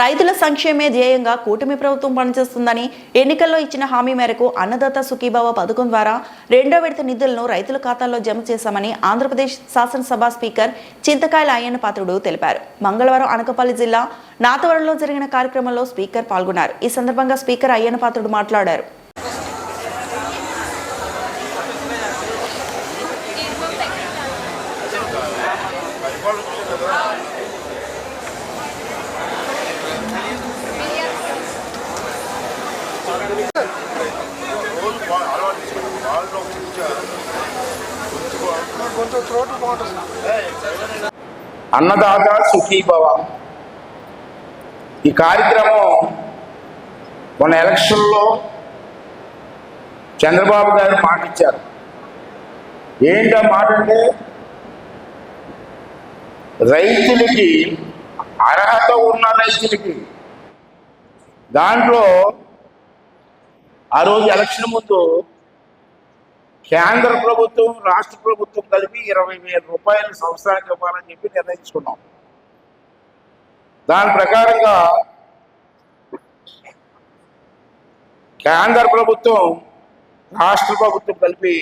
రైతుల సంక్షేమే ధ్యేయంగా కూటమి ప్రభుత్వం పనిచేస్తుందని ఎన్నికల్లో ఇచ్చిన హామీ మేరకు అన్నదాత సుఖీభావ పథకం ద్వారా రెండో విడత నిధులను రైతుల ఖాతాల్లో జమ చేశామని ఆంధ్రప్రదేశ్ శాసనసభ స్పీకర్ చింతకాయల అయ్యన్న పాత్రుడు తెలిపారు. మంగళవారం అనకపల్లి జిల్లా నాతవరంలో జరిగిన కార్యక్రమంలో స్పీకర్ పాల్గొన్నారు. ఈ సందర్భంగా స్పీకర్ అయ్యన్న పాత్రుడు మాట్లాడారు. అన్నదాత సుఖీభవ ఈ కార్యక్రమం మొన్న ఎలక్షన్లో చంద్రబాబు గారు మాట ఇచ్చారు ఏంటా మాట అంటే రైతులకి అర్హత ఉన్న రైతులకి దాంట్లో ఆ రోజు ఎలక్షన్ ముందు కేంద్ర ప్రభుత్వం రాష్ట్ర ప్రభుత్వం కలిపి ఇరవై వేల రూపాయలు సంవత్సరానికి ఇవ్వాలని చెప్పి నిర్ణయించుకున్నాం. దాని ప్రకారంగా కేంద్ర ప్రభుత్వం రాష్ట్ర ప్రభుత్వం కలిపి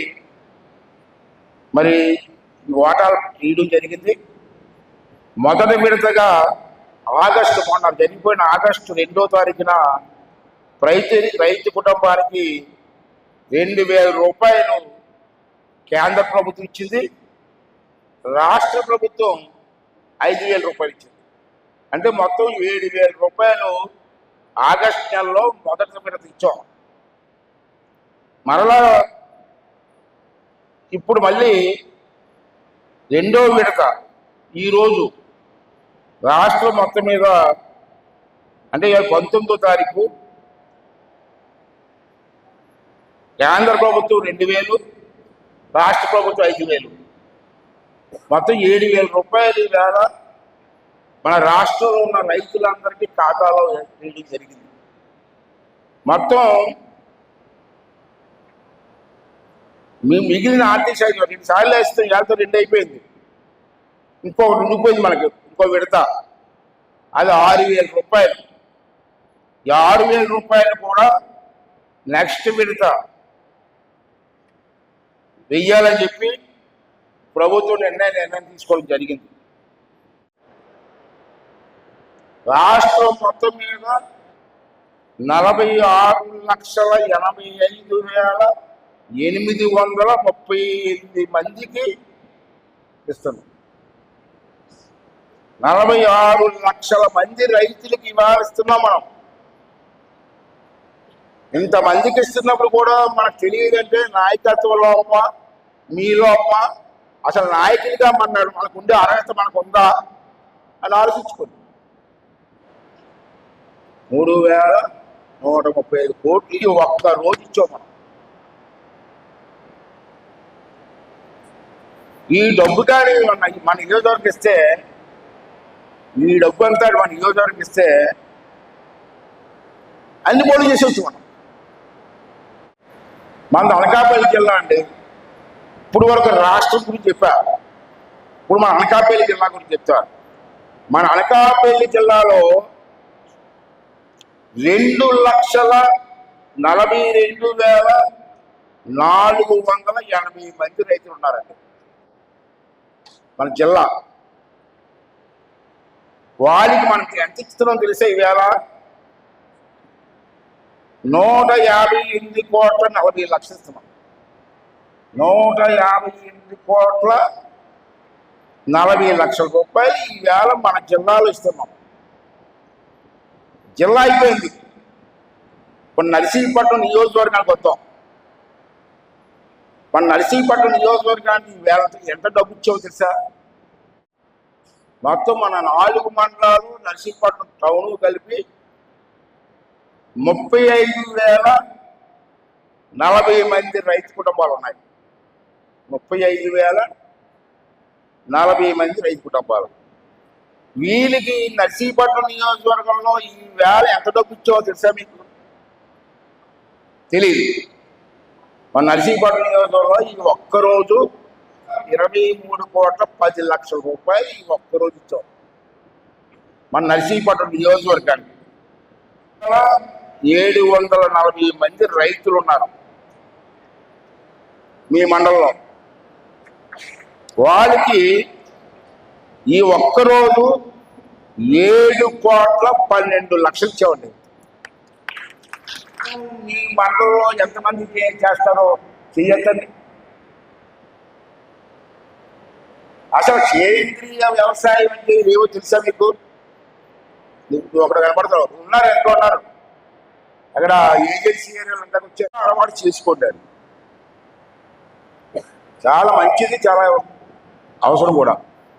మరి ఓటాలు తీయడం జరిగింది. మొదటి విడతగా ఆగస్టు మొన్న జరిగిపోయిన ఆగస్టు రెండో తారీఖున రైతు రైతు కుటుంబానికి రెండు వేల రూపాయలు కేంద్ర ప్రభుత్వం ఇచ్చింది రాష్ట్ర ప్రభుత్వం ఐదు వేల రూపాయలు ఇచ్చింది. అంటే మొత్తం ఏడు వేల రూపాయలు ఆగస్ట్ నెలలో మొదటి విడత ఇచ్చాం. మరలా ఇప్పుడు మళ్ళీ రెండో విడత ఈరోజు రాష్ట్రం మొత్తం మీద అంటే పంతొమ్మిదో తారీఖు కేంద్ర ప్రభుత్వం రెండు వేలు రాష్ట్ర ప్రభుత్వం ఐదు వేలు. మొత్తం ఏడు వేల రూపాయలు వేల మన రాష్ట్రంలో ఉన్న రైతులందరికీ ఖాతాలో వేయడం జరిగింది. మొత్తం మేము మిగిలిన ఆర్థిక శాఖ రెండు సార్లు వేస్తే వేలతో రెండు అయిపోయింది. ఇంకో ఉండిపోయింది మనకి ఇంకో విడత. అది ఆరు వేల రూపాయలు. ఈ ఆరు వేల రూపాయలు కూడా నెక్స్ట్ విడత. వెయ్యాలని చెప్పి ప్రభుత్వం నిర్ణయం నిర్ణయం తీసుకోవడం జరిగింది. రాష్ట్రం మొత్తం మీద నలభై ఆరు లక్షల ఎనభై ఐదు వేల ఎనిమిది వందల ముప్పై ఎనిమిది మందికి ఇస్తున్నాం. నలభై ఆరు లక్షల మంది రైతులకు ఇవాళ ఇస్తున్నాం మనం. ఇంతమందికి ఇస్తున్నప్పుడు కూడా మనకు తెలియదంటే నాయకత్వ లోప మీ లోప అసలు నాయకుడిగా మన్నాడు మనకు ఉండే అర్హత మనకు ఉందా అని ఆలోచించుకోండి. మూడు వేల నూట ముప్పై ఐదు కోట్లు ఒక్క రోజు ఇచ్చాం మనం. ఈ డబ్బు కానీ మన మన నియోజకవర్గం ఇస్తే ఈ డబ్బు అంతా మన నియోజకవర్గం ఇస్తే అన్ని పనులు చేసేవచ్చు మనం. మన అనకాపల్లి జిల్లా అండి? ఇప్పుడు వరకు రాష్ట్రం గురించి చెప్పా. ఇప్పుడు మన అనకాపల్లి జిల్లా గురించి చెప్తా. మన అనకాపల్లి జిల్లాలో రెండు లక్షల నలభై రెండు వేల నాలుగు వందల ఎనభై మంది రైతులు ఉన్నారండి. మన జిల్లా. వారికి మనకి ఎంత ఇస్తున్నాం తెలిసే ఈవేళ నూట యాభై ఎనిమిది కోట్ల నలభై లక్షలు. ఇస్తున్నాం నూట యాభై ఎనిమిది కోట్ల నలభై లక్షల రూపాయలు ఈవేళ మన జిల్లాలో ఇస్తున్నాం. జిల్లా అయిపోయింది. ఇప్పుడు నరసింహపట్నం నియోజకవర్గానికి వద్దాం మన నరసింహపట్నం నియోజకవర్గానికి ఈవేళ ఎంత డబ్బు ఇచ్చావు తెలుసా? మొత్తం మన నాలుగు మండలాలు నరసింహపట్నం టౌన్ కలిపి ముప్పై ఐదు వేల నలభై మంది రైతు కుటుంబాలు ఉన్నాయి. ముప్పై ఐదు వేల నలభై మంది రైతు కుటుంబాలు. వీళ్ళకి నర్సీపట్నం నియోజకవర్గంలో ఈ వేల ఎంత డబ్బు ఇచ్చావో తెలుసా మీకు? తెలియదు మన నర్సీపట్నం నియోజకవర్గంలో ఈ ఒక్కరోజు ఇరవై మూడు కోట్ల పది లక్షల రూపాయలు ఈ ఒక్కరోజు ఇచ్చాం. మన నర్సీపట్నం నియోజకవర్గానికి. ఏడు వందల నలభై మంది రైతులు ఉన్నారు మీ మండలంలో. వాళ్ళకి ఈ ఒక్కరోజు ఏడు కోట్ల పన్నెండు లక్షలు ఇచ్చేవండి మీ మండలంలో ఎంతమంది చేస్తారో చెయ్యొద్దండి. అసలు సేంద్రియ వ్యవసాయం అంటే ఏమో తెలుసా మీకు? నువ్వు అక్కడ కనపడతావు ఉన్నారు ఎంత ఉన్నారు అక్కడ ఏజెన్సీ ఏరియాలు అంతా వచ్చారు అలవాటు చేసుకోండి చాలా మంచిది చాలా అవసరం కూడా.